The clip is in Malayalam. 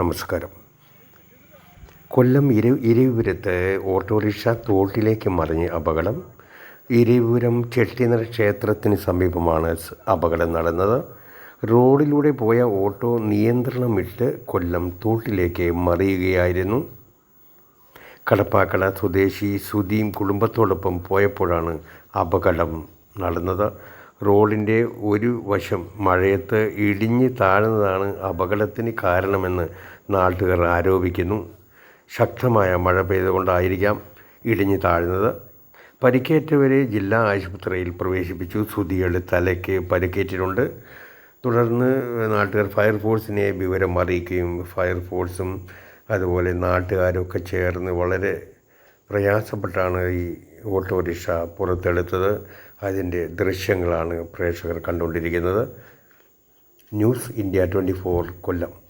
നമസ്കാരം. കൊല്ലം ഇര ഇരവിപുരത്ത് ഓട്ടോറിക്ഷ തോട്ടിലേക്ക് മറിഞ്ഞ് അപകടം. ഇരവിപുരം ചെട്ടിനര ക്ഷേത്രത്തിന് സമീപമാണ് അപകടം നടന്നത്. റോഡിലൂടെ പോയ ഓട്ടോ നിയന്ത്രണം വിട്ട് കൊല്ലം തോട്ടിലേക്ക് മറിയുകയായിരുന്നു. കടപ്പാക്കട സ്വദേശി സുധീം കുടുംബത്തോടൊപ്പം പോയപ്പോഴാണ് അപകടം നടന്നത്. റോഡിന്റെ ഒരു വശം മഴയത്ത് ഇടിഞ്ഞ് താഴ്ന്നതാണ് അപകടത്തിന് കാരണമെന്ന് നാട്ടുകാർ ആരോപിക്കുന്നു. ശക്തമായ മഴ പെയ്തുകൊണ്ടായിരിക്കാം ഇടിഞ്ഞ് താഴ്ന്നത്. പരിക്കേറ്റവരെ ജില്ലാ ആശുപത്രിയിൽ പ്രവേശിപ്പിച്ചു. സുധിയുടെ തലയ്ക്ക് പരിക്കേറ്റിട്ടുണ്ട്. തുടർന്ന് നാട്ടുകാർ ഫയർഫോഴ്സിനെ വിവരം അറിയിക്കുകയും ഫയർഫോഴ്സും അതുപോലെ നാട്ടുകാരൊക്കെ ചേർന്ന് വളരെ പ്രയാസപ്പെട്ടാണ് ഈ ഓട്ടോറിക്ഷ പുറത്തെടുത്തത്. അതിന്റെ ദൃശ്യങ്ങളാണ് പ്രേക്ഷകർ കണ്ടുകൊണ്ടിരിക്കുന്നത്. News India twenty four Kollam.